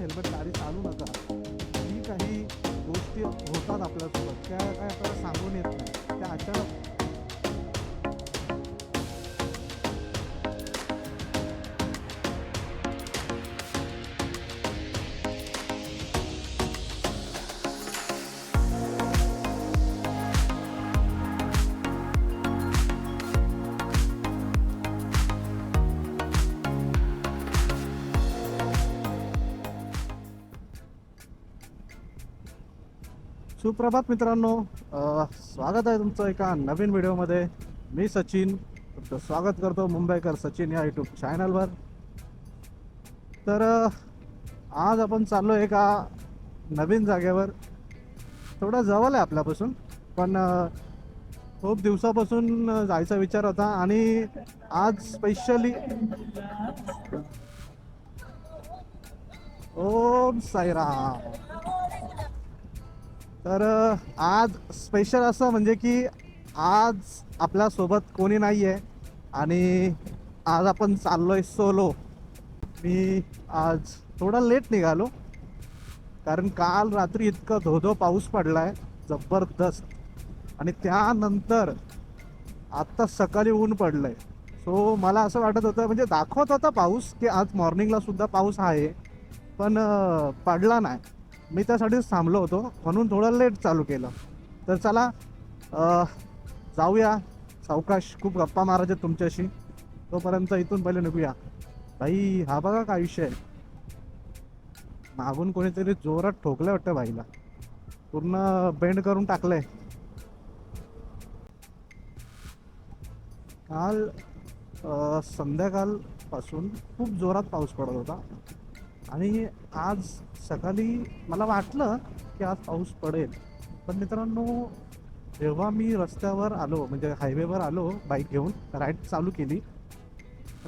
Without helmet गाडी चालू नका. ही काही गोष्टी होतात आपल्यासोबत त्या काय आपल्याला सांगून येत नाही. त्या अचानक सुप्रभात मित्रांनो स्वागत आहे तुमचं एका नवीन व्हिडिओमध्ये. मी सचिन तुमचं स्वागत करतो मुंबईकर सचिन या यूट्यूब चॅनलवर तर आज आपण चाललो एका नवीन जागेवर. थोडं जवळ आहे आपल्यापासून पण खूप दिवसापासून जायचा विचार होता आणि आज स्पेशली ओम साईराम. तर आज स्पेशल असं म्हणजे की आज आपल्यासोबत कोणी नाही आहे आणि आज आपण चाललोय सोलो मी आज थोडा लेट निघालो कारण काल रात्री इतकं धोधो पाऊस पडला आहे जबरदस्त. आणि त्यानंतर आत्ता सकाळी ऊन पडलं आहे सो मला असं वाटत होतं म्हणजे दाखवत होता पाऊस की आज मॉर्निंगला सुद्धा पाऊस आहे पण पडला नाही. मी त्यासाठीच थांबलो होतो म्हणून थोडं लेट चालू केलं. तर चला जाऊया. सावकाश खूप गप्पा मारायचे तुमच्याशी. तोपर्यंत इथून पहिले निघूया. भाई हा बघा काय विषय आहे. मागून कोणीतरी जोरात ठोकलं वाटतं भाईला. पूर्ण बेंड करून टाकलंय. काल संध्याकाळपासून खूप जोरात पाऊस पडत होता. आणि आज सकाळी मला वाटलं की आज पाऊस पडेल. पण मित्रांनो जेव्हा मी रस्त्यावर आलो म्हणजे हायवेवर आलो बाईक घेऊन राईड चालू केली.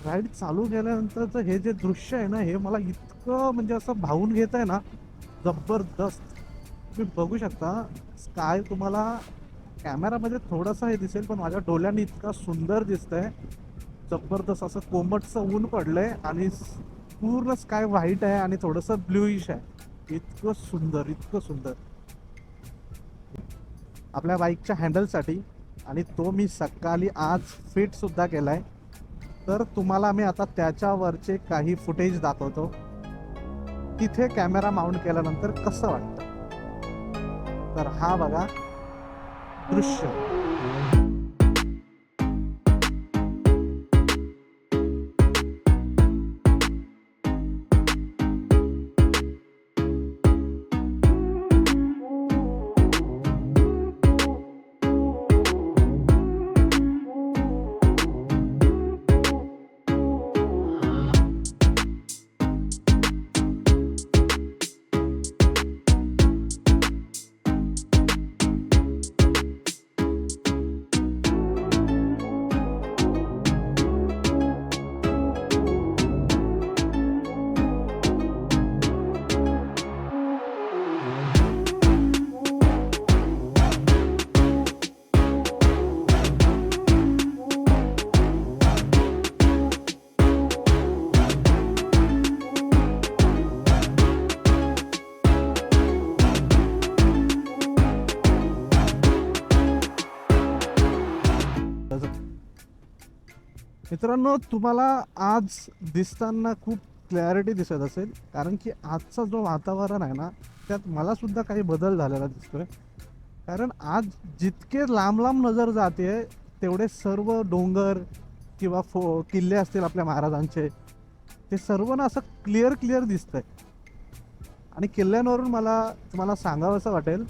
राईड चालू केल्यानंतरचं हे जे दृश्य आहे ना हे मला इतकं म्हणजे असं भावून घेत आहे ना जबरदस्त. तुम्ही बघू शकता स्काय तुम्हाला कॅमेरामध्ये थोडंसं हे दिसेल पण माझ्या डोळ्यांनी इतका सुंदर दिसतंय. जबरदस्त असं कोमटचं ऊन पडलंय आणि पूर्ण स्काय व्हाईट आहे आणि थोडंसं ब्ल्यूइश आहे. इतकं सुंदर इतकं सुंदर. आपल्या बाईकच्या हँडलसाठी आणि तो मी सकाळी आज फिट सुद्धा केलाय. तर तुम्हाला मी आता त्याच्यावरचे काही फुटेज दाखवतो. तिथे कॅमेरा माउंट केल्यानंतर कसं वाटतं? तर हा बघा दृश्य. मित्रांनो तुम्हाला आज दिसताना खूप क्लॅरिटी दिसत असेल. कारण की आजचा जो वातावरण आहे ना त्यात मला सुद्धा काही बदल झालेला दिसतोय. कारण आज जितके लांब लांब नजर जाते तेवढे सर्व डोंगर किंवा फो किल्ले असतील आपल्या महाराजांचे ते सर्व ना असं क्लिअर क्लिअर दिसतंय. आणि किल्ल्यांवरून मला तुम्हाला सांगावंसं वाटेल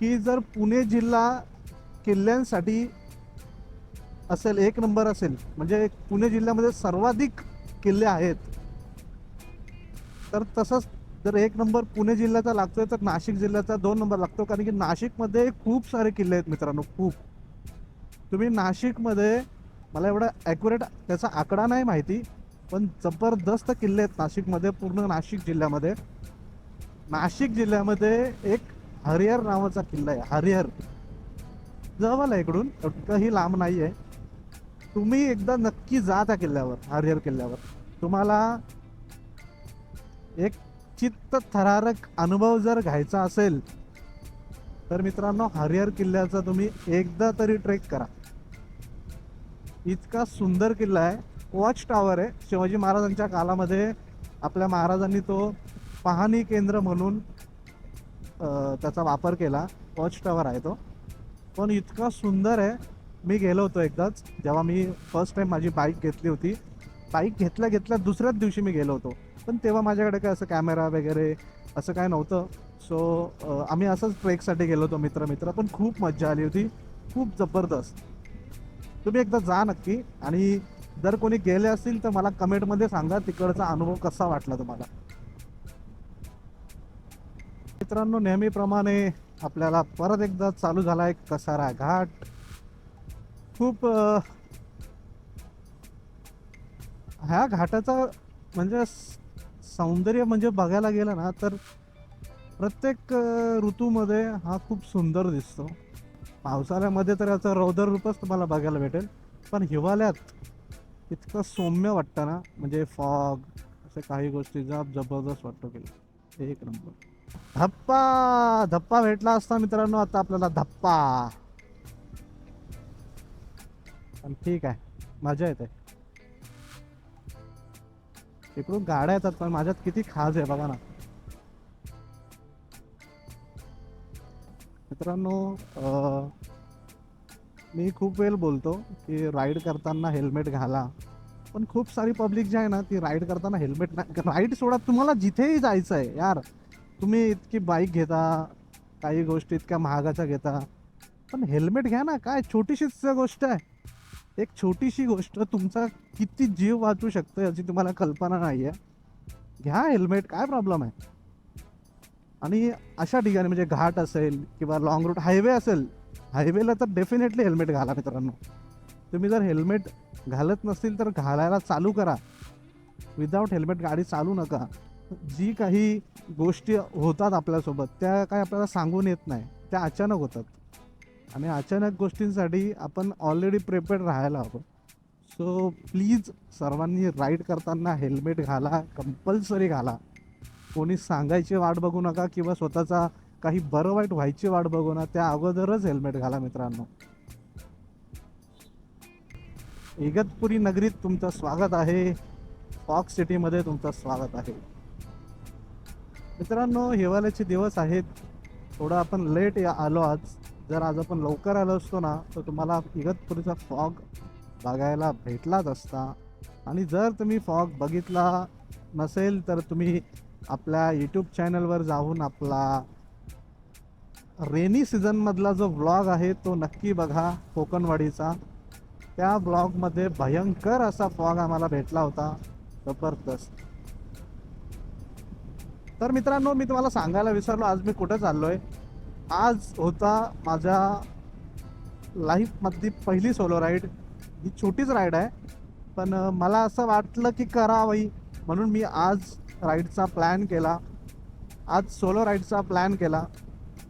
की जर पुणे जिल्हा किल्ल्यांसाठी असेल एक नंबर असेल म्हणजे पुणे जिल्ह्यामध्ये सर्वाधिक किल्ले आहेत. तर तसंच जर एक नंबर पुणे जिल्ह्याचा लागतोय तर नाशिक जिल्ह्याचा दोन नंबर लागतो. कारण की नाशिकमध्ये खूप सारे किल्ले आहेत मित्रांनो खूप. तुम्ही नाशिकमध्ये मला एवढा ॲक्युरेट त्याचा आकडा नाही माहिती पण जबरदस्त किल्ले आहेत नाशिकमध्ये पूर्ण नाशिक जिल्ह्यामध्ये. नाशिक जिल्ह्यामध्ये एक हरिहर नावाचा किल्ला आहे हरिहर. जवळ आहे इकडून इतकंही लांब नाही आहे तुम्ही एकदा नक्की जा त्या किल्ल्यावर हरिहर किल्ल्यावर. तुम्हाला एक चित्त थरारक अनुभव जर घ्यायचा असेल तर मित्रांनो हरिहर किल्ल्याचा तुम्ही एकदा तरी ट्रेक करा. इतका सुंदर किल्ला आहे. वॉच टॉवर आहे. शिवाजी महाराजांच्या कालामध्ये आपल्या महाराजांनी तो पाहणी केंद्र म्हणून त्याचा वापर केला. वॉच टॉवर आहे तो. पण इतका सुंदर आहे. मी गेलो होतो एकदाच जेव्हा मी फर्स्ट टाईम माझी बाईक घेतली होती. बाईक घेतल्या घेतल्या दुसऱ्याच दिवशी मी गेलो होतो. पण तेव्हा माझ्याकडे काय असं कॅमेरा वगैरे असं काय नव्हतं. सो आम्ही असंच ट्रेकसाठी गेलो होतो मित्र मित्र पण खूप मज्जा आली होती. खूप जबरदस्त. तुम्ही एकदा जा नक्की आणि जर कोणी गेले असतील तर मला कमेंटमध्ये सांगा तिकडचा अनुभव कसा वाटला तुम्हाला? मित्रांनो नेहमीप्रमाणे आपल्याला परत एकदा चालू झाला एक कसारा घाट. खूप ह्या घाटाचा म्हणजे सौंदर्य म्हणजे बघायला गेलं ना तर प्रत्येक ऋतूमध्ये हा खूप सुंदर दिसतो. पावसाळ्यामध्ये तर याचं रौदर रूपच तुम्हाला बघायला भेटेल. पण हिवाळ्यात इतकं सौम्य वाटतं ना म्हणजे फॉग अशा काही गोष्टी जब जबरदस्त वाटतो की एक नंबर. धप्पा धप्पा भेटला असता मित्रांनो आता आपल्याला धप्पा. पण ठीक आहे. मजा येते. इकडून गाड्या येतात पण माझ्यात किती खाज आहे बघा ना. मित्रांनो मी खूप वेळ बोलतो की राईड करताना हेल्मेट घाला. पण खूप सारी पब्लिक जी आहे ना ती राईड करताना हेल्मेट नाही. राईड सोडा तुम्हाला जिथेही जायचं आहे यार. तुम्ही इतकी बाईक घेता काही गोष्टी इतक्या महागाच्या घेता. पण हेल्मेट घ्या ना काय छोटीशीच गोष्ट आहे. एक छोटीशी गोष्ट तुमचा किती जीव वाचू शकतो याची तुम्हाला कल्पना नाही आहे घ्या हेल्मेट काय प्रॉब्लेम आहे? आणि अशा ठिकाणी म्हणजे घाट असेल किंवा लॉंग रूट हायवे असेल हायवेला तर डेफिनेटली हेल्मेट घाला मित्रांनो. तुम्ही जर हेल्मेट घालत नसतील तर घालायला चालू करा. विदाऊट हेल्मेट गाडी चालू नका. जी काही गोष्टी होतात आपल्यासोबत त्या काय आपल्याला सांगून येत नाही त्या अचानक होतात. आणि अचानक गोष्टींसाठी आपण ऑलरेडी प्रिपेअर्ड राहायला हवं. सो प्लीज सर्वांनी राईड करताना हेल्मेट घाला कंपल्सरी घाला. कोणी सांगायची वाट बघू नका किंवा स्वतःचा काही बरं वाईट व्हायची वाट बघू ना त्या अगोदरच हेल्मेट घाला मित्रांनो. इगतपुरी नगरीत तुमचं स्वागत आहे. फॉक सिटीमध्ये तुमचं स्वागत आहे. मित्रांनो हिवाळ्याचे दिवस आहेत. थोडं आपण लेट आलो आज. जर आज आपण लवकर आलो असतो ना तर तुम्हाला इगतपुरीचा फॉग बघायला भेटलाच असता. आणि जर तुम्ही फॉग बघितला नसेल तर तुम्ही आपल्या यूट्यूब चॅनलवर जाऊन आपला रेनी सीझनमधला जो व्लॉग आहे तो नक्की बघा कोकणवाडीचा. त्या ब्लॉगमध्ये भयंकर असा फॉग आम्हाला भेटला होता जबरदस्त. तर मित्रांनो मी तुम्हाला सांगायला विसरलो आज मी कुठं चाललो आहे आज होता माझ्या लाईफमधली पहिली सोलो राईड ही छोटीच राईड आहे. पण मला असं वाटलं की करावी म्हणून मी आज राईडचा प्लॅन केला. आज सोलो राईडचा प्लॅन केला.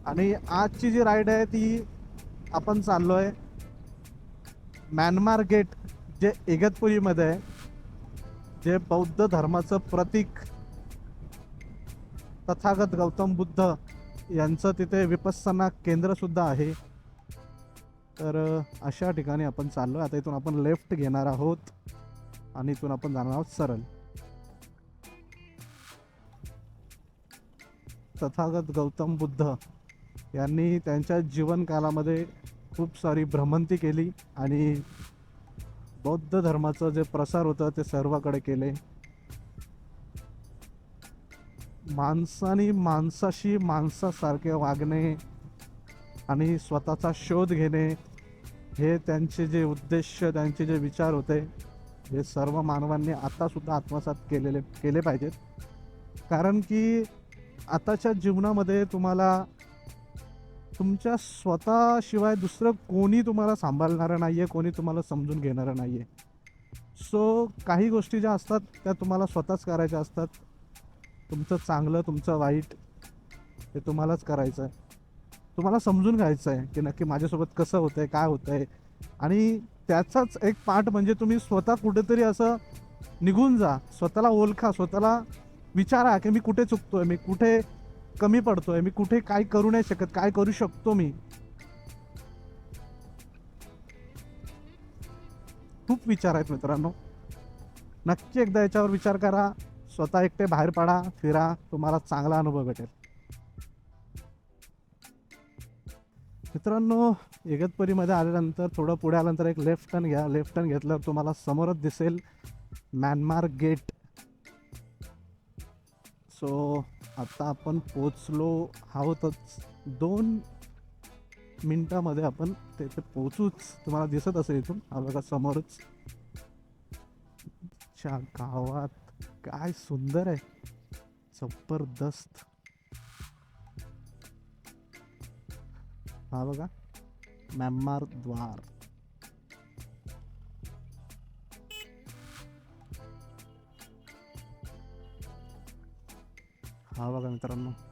आणि आजची जी राईड आहे ती आपण चाललो आहे म्यानमार गेट जे इगतपुरीमध्ये आहे. जे बौद्ध धर्माचं प्रतीक तथागत गौतम बुद्ध यांचं तिथे विपस्सना केंद्रसुद्धा आहे. तर अशा ठिकाणी आपण चाललो आता इथून आपण लेफ्ट घेणार आहोत. आणि इथून आपण जाणार आहोत सरळ. तथागत गौतम बुद्ध यांनी त्यांच्या जीवनकालामध्ये खूप सारी भ्रमंती केली आणि बौद्ध धर्माचं जे प्रसार होतं ते सर्वाकडे केले. माणसाने माणसाशी माणसासारखे वागणे आणि स्वतःचा शोध घेणे हे त्यांचे जे उद्देश त्यांचे जे विचार होते हे सर्व मानवांनी आतासुद्धा आत्मसात केलेले केले पाहिजेत. कारण की आताच्या जीवनामध्ये तुम्हाला तुमच्या स्वतःशिवाय दुसरं कोणी तुम्हाला सांभाळणारं नाही आहे कोणी तुम्हाला समजून घेणारं नाही आहे सो काही गोष्टी ज्या असतात त्या तुम्हाला स्वतःच करायच्या असतात. तुमचं चांगलं तुमचं वाईट हे तुम्हालाच करायचं आहे तुम्हाला समजून घ्यायचं आहे की नक्की माझ्यासोबत कसं होतं आहे काय होतं आहे आणि त्याचाच एक पार्ट म्हणजे तुम्ही स्वतः कुठेतरी असं निघून जा. स्वतःला ओळखा स्वतःला विचारा की मी कुठे चुकतो आहे मी कुठे कमी पडतो आहे मी कुठे काय करू नाही शकत काय करू शकतो मी? खूप विचार आहेत मित्रांनो. नक्की एकदा याच्यावर विचार करा. स्वतः एकटे बाहेर पडा फिरा तुम्हाला चांगला अनुभव भेटेल. मित्रांनो इगतपुरीमध्ये आल्यानंतर थोडं पुढे आल्यानंतर एक लेफ्ट टर्न घ्या. लेफ्ट टर्न घेतल्यावर तुम्हाला समोरच दिसेल म्यानमार गेट. सो आता आपण पोचलो आहोतच. दोन मिनटामध्ये आपण तेथे पोचूच तुम्हाला दिसत असेल इथून. हा बघा समोरच. च्या गावात. काय सुंदर आहे. जबरदस्त. हा बघा. म्यानमार द्वार. हा बघा मित्रांनो.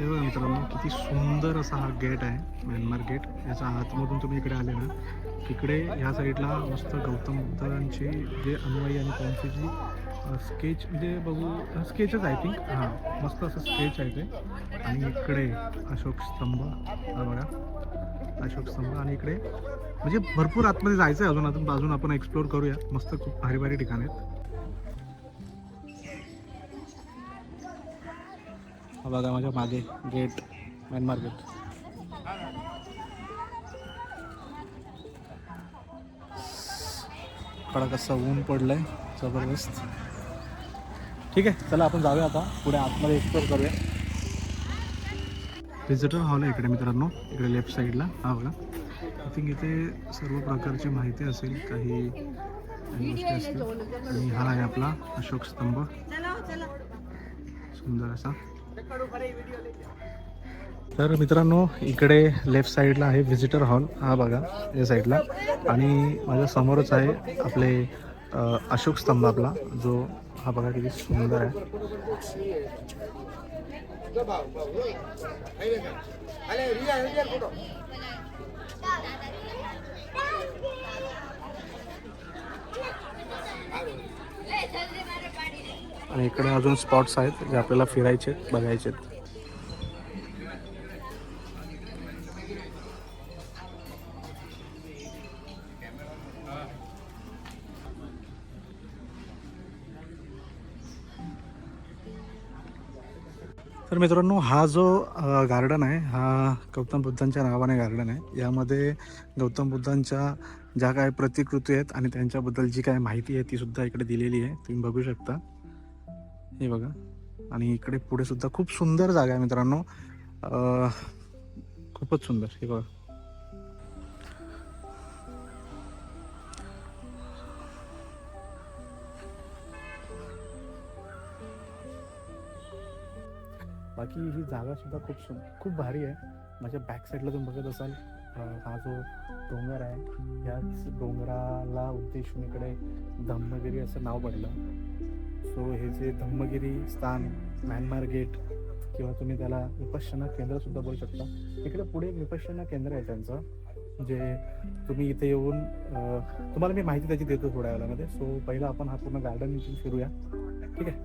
हे बघा मित्रांनो किती सुंदर असा हा गेट आहे म्यानमार गेट. याच्या आतमधून तुम्ही इकडे आले ना इकडे ह्या साईडला मस्त गौतम बुद्धांचे जे अनुयायी आणि त्यांची जी स्केच म्हणजे बघू स्केचच आय थिंक. हां मस्त असं स्केच आहे ते. आणि इकडे अशोक स्तंभ हा बघा. अशोक स्तंभ आणि इकडे म्हणजे भरपूर आतमध्ये जायचं आहे अजून अजून अजून आपण एक्सप्लोर करूया. मस्त खूप भारी भारी ठिकाण आहेत. हा बघा माझ्या मागे गेट म्यानमार गेट कडक असं ऊन पडलंय जबरदस्त. ठीक आहे चला आपण जाऊया आता. पुढे आतमध्ये एक्सप्लोर करूया. व्हिजिटर हॉल आहे इकडे मित्रांनो. इकडे लेफ्ट साईडला हा बघा. आय थिंक इथे सर्व प्रकारची माहिती असेल काही काही गोष्टी असतील. आणि हा आहे आपला अशोक स्तंभ. सुंदर असा. तर मित्रांनो इकडे लेफ्ट साईडला आहे व्हिजिटर हॉल हा बघा या साईडला आणि माझ्या समोरच आहे आपले अशोक स्तंभ आपला जो हा बघा किती सुंदर आहे आणि इकडे अजून स्पॉट्स आहेत जे आपल्याला फिरायचे आहेत, बघायचे आहेत. तर मित्रांनो हा जो गार्डन आहे हा गौतम बुद्धांच्या नावाने गार्डन आहे. यामध्ये गौतम बुद्धांच्या ज्या काय प्रतिकृती आहेत आणि त्यांच्याबद्दल जी काय माहिती आहे ती सुद्धा इकडे दिलेली आहे. तुम्ही बघू शकता. हे बघा. आणि इकडे पुढे सुद्धा खूप सुंदर जागा आहे मित्रांनो. खूपच सुंदर हे बघा. बाकी ही जागा सुद्धा खूप सुं खूप भारी आहे. माझ्या बॅक साईडला तुम्ही बघत असाल हा जो डोंगर आहे याच डोंगराला उद्देशून इकडे धम्मगिरी असं नाव पडलं. सो हे जे धम्मगिरी स्थान म्यानमार गेट किंवा तुम्ही त्याला विपश्यना केंद्र सुद्धा बोलू शकता. इकडे पुढे एक विपश्यना केंद्र आहे त्यांचं जे तुम्ही इथे येऊन तुम्हाला मी माहिती त्याची देतो थोड्या वेळामध्ये. सो पहिला आपण हा पूर्ण गार्डन फिरूया. ठीक आहे?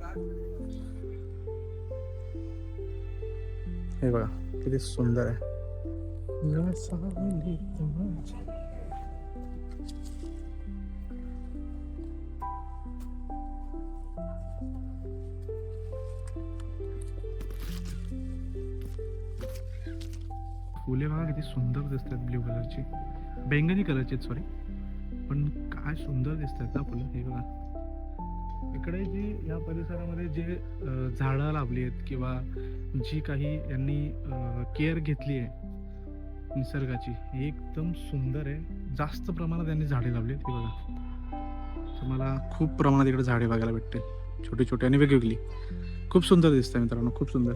हे बघा किती सुंदर आहे. फुले बघा किती सुंदर दिसतात ब्ल्यू कलरची. बैंगनी कलरची सॉरी पण काय सुंदर दिसतात ना फुलं हे बघा. इकडे जी या परिसरामध्ये जे झाडं लावली आहेत किंवा जी काही यांनी केअर घेतली आहे निसर्गाची ही एकदम सुंदर आहे. जास्त प्रमाणात यांनी झाडे लावली आहेत हे बघा. तुम्हाला खूप प्रमाणात इकडे झाडे बघायला भेटते छोटी छोटी आणि वेगवेगळी. खूप सुंदर दिसतं मित्रांनो खूप सुंदर.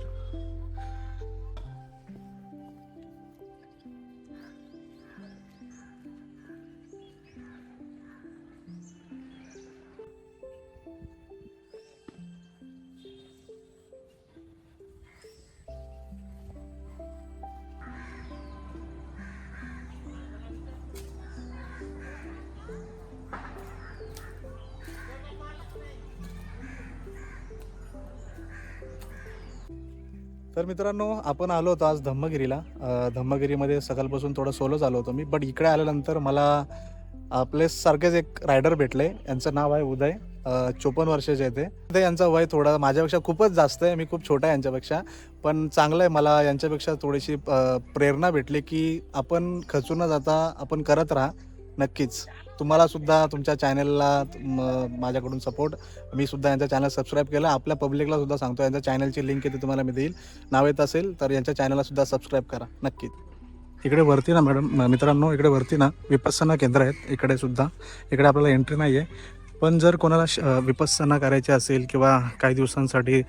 मित्रांनो आपण आलो होतो आज धम्मगिरीला. धम्मगिरीमध्ये सकाळपासून थोडं सोलोच आलो होतो मी. बट इकडे आल्यानंतर मला आपले सारखेच एक रायडर भेटले. यांचं नाव आहे उदय. चोपन्न वर्षाचे आहे ते. यांचा यांचं वय थोडा माझ्यापेक्षा खूपच जास्त आहे. मी खूप छोटा आहे यांच्यापेक्षा. पण चांगलं आहे. मला यांच्यापेक्षा थोडीशी प्रेरणा भेटली की आपण खचून न जाता आपण करत राहा. नक्कीच. तुम्हाला सुद्धा तुमच्या चॅनलला माझ्याकडून सपोर्ट मी सुद्धा यांचा चॅनल सबस्क्राईब केला. आपल्या पब्लिकला सुद्धा सांगतो यांच्या चॅनलची लिंक येते तुम्हाला मी देईल. नाव येत असेल तर यांच्या चॅनलला सुद्धा सबस्क्राईब करा. नक्कीच. इकडे वरती ना मॅडम मित्रांनो इकडे वरती ना विपस्सना केंद्र आहेत इकडे सुद्धा. इकडे आपल्याला एंट्री नाही आहे पण जर कोणाला विपस्सना करायची असेल किंवा काही दिवसांसाठी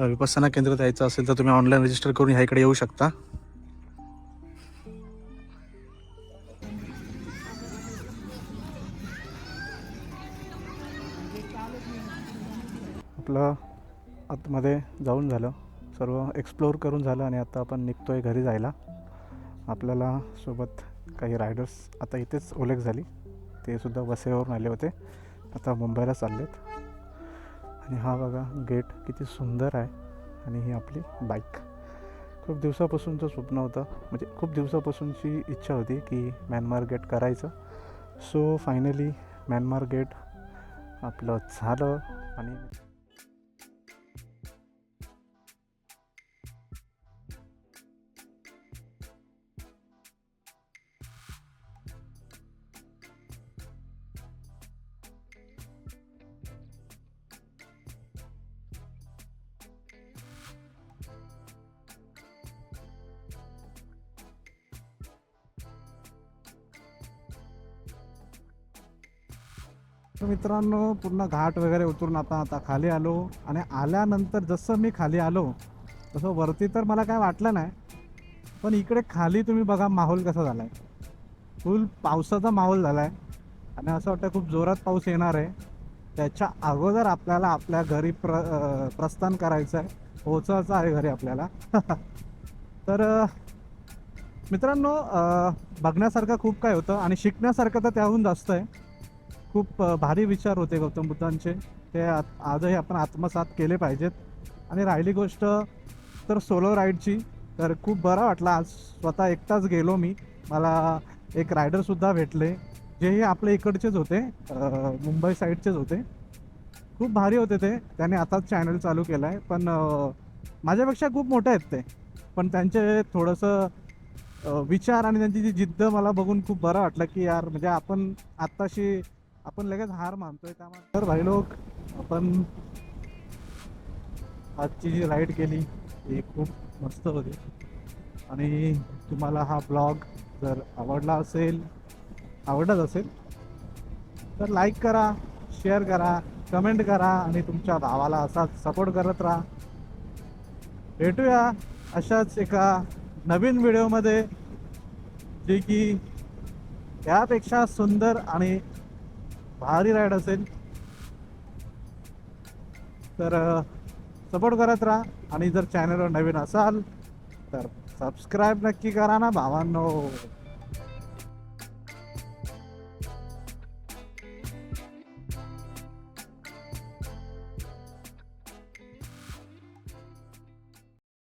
विपस्सना केंद्र द्यायचं असेल तर तुम्ही ऑनलाईन रजिस्टर करून ह्या इकडे येऊ शकता. आपलं आतमध्ये जाऊन झालं. सर्व एक्सप्लोअर करून झालं आणि आता आपण निघतो आहे घरी जायला. आपल्याला सोबत काही रायडर्स आता इथेच ओळख झाली. ते सुद्धा वसईवरून आले होते. आता मुंबईला चाललेत. आणि हा बघा गेट किती सुंदर आहे. आणि ही आपली बाईक खूप दिवसापासूनचं स्वप्न होतं. म्हणजे खूप दिवसापासूनची इच्छा होती की म्यानमार गेट करायचं. सो फायनली म्यानमार गेट आपलं झालं. आणि मित्रांनो पूर्ण घाट वगैरे उतरून आता आता खाली आलो. आणि आल्यानंतर जसं मी खाली आलो तसं वरती तर मला काय वाटलं नाही पण इकडे खाली तुम्ही बघा माहोल कसा झाला आहे फुल पावसाचा माहोल झाला आहे आणि असं वाटतं खूप जोरात पाऊस येणार आहे. त्याच्या अगोदर आपल्याला आपल्या घरी प्र प्रस्थान करायचं आहे पोहोचायचं आहे घरी आपल्याला. तर मित्रांनो बघण्यासारखं खूप काय होतं. आणि शिकण्यासारखं तर त्याहून जास्त आहे. खूप भारी विचार होते गौतम बुद्धांचे. ते आत- आजही आपण आत्मसात केले पाहिजेत. आणि राहिली गोष्ट तर सोलो राईडची. तर खूप बरं वाटलं आज. स्वतः एकटाच गेलो मी. मला एक रायडरसुद्धा भेटले. जेही आपल्या इकडचेच होते मुंबई साईडचेच होते. खूप भारी होते ते. त्याने आताच चॅनल चालू केलं आहे पण माझ्यापेक्षा खूप मोठे आहेत ते. पण त्यांचे थोडंसं विचार आणि त्यांची जी जिद्द मला बघून खूप बरं वाटलं की यार म्हणजे आपण आत्ताशी आपण लगेच हार मानतोय त्यामुळे तर भाई लोक आपण आजची जी राईड केली ती खूप मस्त होती. आणि तुम्हाला हा ब्लॉग जर आवडला असेल आवडत असेल तर लाईक करा शेअर करा कमेंट करा आणि तुमच्या भावाला असाच सपोर्ट करत राहा. भेटूया अशाच एका नवीन व्हिडिओमध्ये जे की त्यापेक्षा सुंदर आणि भारी राईड असेल. तर सपोर्ट करत राहा. आणि जर चॅनलवर नवीन असाल तर सबस्क्राईब नक्की करा ना भावांनो.